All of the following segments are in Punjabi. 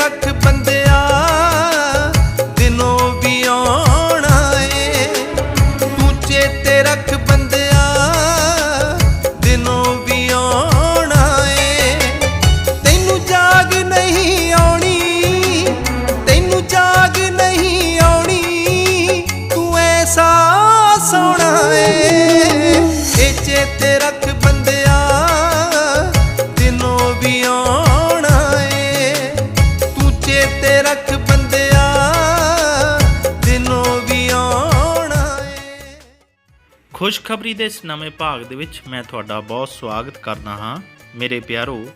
ਰੱਖ ਬੰਦਿਆ। ਤੂੰ ਰੱਖ ਬੰਦਿਆ, ਦਿਨੋਂ ਵੀ ਆਉਣਾ ਏ ਖੁਸ਼ਖਬਰੀ ਦੇ ਇਸ ਨਵੇਂ ਭਾਗ ਦੇ ਵਿੱਚ ਮੈਂ ਤੁਹਾਡਾ ਬਹੁਤ ਸਵਾਗਤ ਕਰਦਾ ਹਾਂ। ਮੇਰੇ ਪਿਆਰੋ,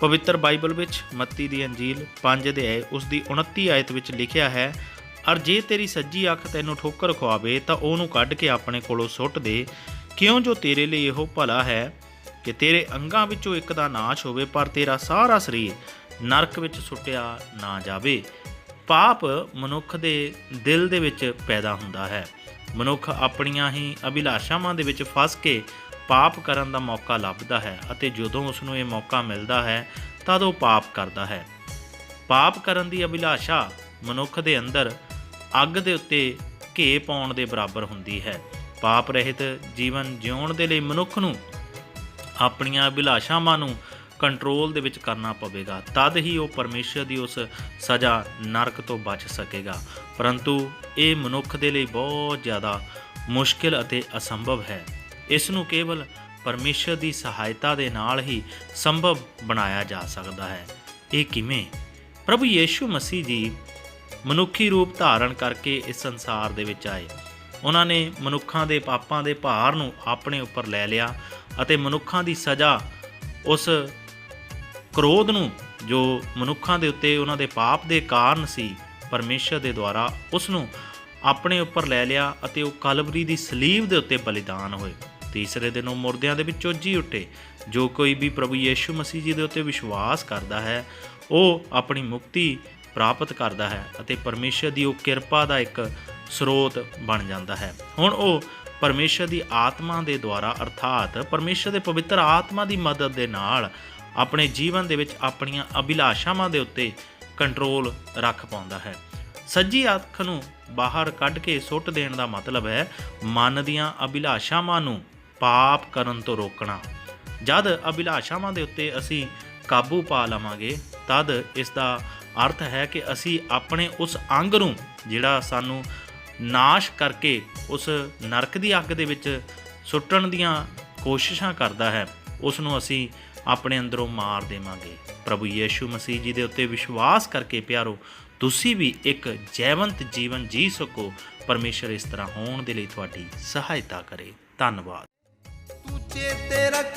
ਪਵਿੱਤਰ ਬਾਈਬਲ ਵਿੱਚ ਮੱਤੀ ਦੀ ਅੰਜੀਲ 5 ਅਧਿਆਏ ਉਸ ਦੀ 29 ਆਇਤ ਵਿੱਚ ਲਿਖਿਆ ਹੈ, ਅਰ ਜੇ ਤੇਰੀ ਸੱਜੀ ਅੱਖ ਤੈਨੂੰ ਠੋਕਰ ਖਵਾਵੇ ਤਾਂ ਉਹਨੂੰ ਕੱਢ ਕੇ ਆਪਣੇ ਕੋਲੋਂ ਸੁੱਟ ਦੇ। ਕਿਉਂ ਜੋ ਤੇਰੇ ਲਈ ਇਹੋ ਭਲਾ ਹੈ ਕਿ ਤੇਰੇ ਅੰਗਾਂ ਵਿੱਚੋਂ ਇੱਕ ਦਾ ਨਾਸ਼ ਹੋਵੇ, ਪਰ ਤੇਰਾ ਸਾਰਾ ਸਰੀਰ ਨਰਕ ਵਿੱਚ ਸੁੱਟਿਆ ਨਾ ਜਾਵੇ। ਪਾਪ ਮਨੁੱਖ ਦੇ ਦਿਲ ਦੇ ਵਿੱਚ ਪੈਦਾ ਹੁੰਦਾ ਹੈ। ਮਨੁੱਖ ਆਪਣੀਆਂ ਹੀ ਅਭਿਲਾਸ਼ਾਵਾਂ ਦੇ ਵਿੱਚ ਫਸ ਕੇ ਪਾਪ ਕਰਨ ਦਾ ਮੌਕਾ ਲੱਭਦਾ ਹੈ ਅਤੇ ਜਦੋਂ ਉਸ ਨੂੰ ਇਹ ਮੌਕਾ ਮਿਲਦਾ ਹੈ, ਤਦ ਉਹ ਪਾਪ ਕਰਦਾ ਹੈ। ਪਾਪ ਕਰਨ ਦੀ ਅਭਿਲਾਸ਼ਾ ਮਨੁੱਖ ਦੇ ਅੰਦਰ ਅੱਗ ਦੇ ਉੱਤੇ ਘੇ ਪਾਉਣ ਦੇ ਬਰਾਬਰ ਹੁੰਦੀ ਹੈ। ਪਾਪ ਰਹਿਤ ਜੀਵਨ ਜਿਉਣ ਦੇ ਲਈ ਮਨੁੱਖ ਨੂੰ ਆਪਣੀਆਂ ਅਭਿਲਾਸ਼ਾਵਾਂ ਨੂੰ ਕੰਟਰੋਲ ਦੇ ਵਿੱਚ ਕਰਨਾ ਪਵੇਗਾ, ਤਦ ਹੀ ਉਹ ਪਰਮੇਸ਼ਰ ਦੀ ਉਸ ਸਜ਼ਾ ਨਰਕ ਤੋਂ ਬਚ ਸਕੇਗਾ। ਪਰੰਤੂ ਇਹ ਮਨੁੱਖ ਦੇ ਲਈ ਬਹੁਤ ਜ਼ਿਆਦਾ ਮੁਸ਼ਕਿਲ ਅਤੇ ਅਸੰਭਵ ਹੈ। ਇਸ ਨੂੰ ਕੇਵਲ ਪਰਮੇਸ਼ਰ ਦੀ ਸਹਾਇਤਾ ਦੇ ਨਾਲ ਹੀ ਸੰਭਵ ਬਣਾਇਆ ਜਾ ਸਕਦਾ ਹੈ। ਇਹ ਕਿਵੇਂ? ਪ੍ਰਭੂ ਯੀਸ਼ੂ ਮਸੀਹ ਜੀ ਮਨੁੱਖੀ ਰੂਪ ਧਾਰਨ ਕਰਕੇ ਇਸ ਸੰਸਾਰ ਦੇ ਵਿੱਚ ਆਏ। ਉਹਨਾਂ ਨੇ ਮਨੁੱਖਾਂ ਦੇ ਪਾਪਾਂ ਦੇ ਭਾਰ ਨੂੰ ਆਪਣੇ ਉੱਪਰ ਲੈ ਲਿਆ ਅਤੇ ਮਨੁੱਖਾਂ ਦੀ ਸਜ਼ਾ ਉਸ ਕ੍ਰੋਧ ਨੂੰ ਜੋ ਮਨੁੱਖਾਂ ਦੇ ਉੱਤੇ ਉਹਨਾਂ ਦੇ ਪਾਪ ਦੇ ਕਾਰਨ ਸੀ, ਪਰਮੇਸ਼ਰ ਦੇ ਦੁਆਰਾ ਉਸ ਨੂੰ ਆਪਣੇ ਉੱਪਰ ਲੈ ਲਿਆ ਅਤੇ ਉਹ ਕਲਵਰੀ ਦੀ ਸਲੀਬ ਦੇ ਉੱਤੇ ਬਲੀਦਾਨ ਹੋਏ। ਤੀਸਰੇ ਦਿਨ ਉਹ ਮੁਰਦਿਆਂ ਦੇ ਵਿੱਚੋਂ ਜੀ ਉੱਠੇ। ਜੋ ਕੋਈ ਵੀ ਪ੍ਰਭੂ ਯੀਸ਼ੂ ਮਸੀਹ ਜੀ ਦੇ ਉੱਤੇ ਵਿਸ਼ਵਾਸ ਕਰਦਾ ਹੈ, ਉਹ ਆਪਣੀ ਮੁਕਤੀ ਪ੍ਰਾਪਤ ਕਰਦਾ ਹੈ ਅਤੇ ਪਰਮੇਸ਼ਰ ਦੀ ਉਹ ਕਿਰਪਾ ਦਾ ਇੱਕ ਸਰੋਤ ਬਣ ਜਾਂਦਾ ਹੈ। ਹੁਣ ਉਹ ਪਰਮੇਸ਼ਰ ਦੀ ਆਤਮਾ ਦੇ ਦੁਆਰਾ, ਅਰਥਾਤ ਪਰਮੇਸ਼ਰ ਦੇ ਪਵਿੱਤਰ ਆਤਮਾ ਦੀ ਮਦਦ ਦੇ ਨਾਲ ਆਪਣੇ ਜੀਵਨ ਦੇ ਵਿੱਚ ਆਪਣੀਆਂ ਅਭਿਲਾਸ਼ਾਵਾਂ ਦੇ ਉੱਤੇ ਕੰਟਰੋਲ ਰੱਖ ਪਾਉਂਦਾ ਹੈ। ਸੱਜੀ ਅੱਖ ਨੂੰ ਬਾਹਰ ਕੱਢ ਕੇ ਸੁੱਟ ਦੇਣ ਦਾ ਮਤਲਬ ਹੈ ਮਨ ਦੀਆਂ ਅਭਿਲਾਸ਼ਾਵਾਂ ਨੂੰ ਪਾਪ ਕਰਨ ਤੋਂ ਰੋਕਣਾ। ਜਦ ਅਭਿਲਾਸ਼ਾਵਾਂ ਦੇ ਉੱਤੇ ਅਸੀਂ ਕਾਬੂ ਪਾ ਲਵਾਂਗੇ, ਤਦ ਇਸ ਦਾ ਅਰਥ ਹੈ ਕਿ ਅਸੀਂ ਆਪਣੇ ਉਸ ਅੰਗ ਨੂੰ, ਜਿਹੜਾ ਸਾਨੂੰ ਨਾਸ਼ ਕਰਕੇ ਉਸ ਨਰਕ ਦੀ ਅੱਗ ਦੇ ਵਿੱਚ ਸੁੱਟਣ ਦੀਆਂ ਕੋਸ਼ਿਸ਼ਾਂ ਕਰਦਾ ਹੈ, ਉਸ ਨੂੰ ਅਸੀਂ ਆਪਣੇ ਅੰਦਰੋਂ ਮਾਰ ਦੇਵਾਂਗੇ। ਪ੍ਰਭੂ ਯੀਸ਼ੂ ਮਸੀਹ ਜੀ ਦੇ ਉੱਤੇ ਵਿਸ਼ਵਾਸ ਕਰਕੇ ਪਿਆਰੋ, ਤੁਸੀਂ ਵੀ ਇੱਕ ਜੈਵੰਤ ਜੀਵਨ ਜੀ ਸਕੋ। ਪਰਮੇਸ਼ਰ ਇਸ ਤਰ੍ਹਾਂ ਹੋਣ ਦੇ ਲਈ ਤੁਹਾਡੀ ਸਹਾਇਤਾ ਕਰੇ। ਧੰਨਵਾਦ। ਤੂੰ ਚੇਤੇ ਰੱਖ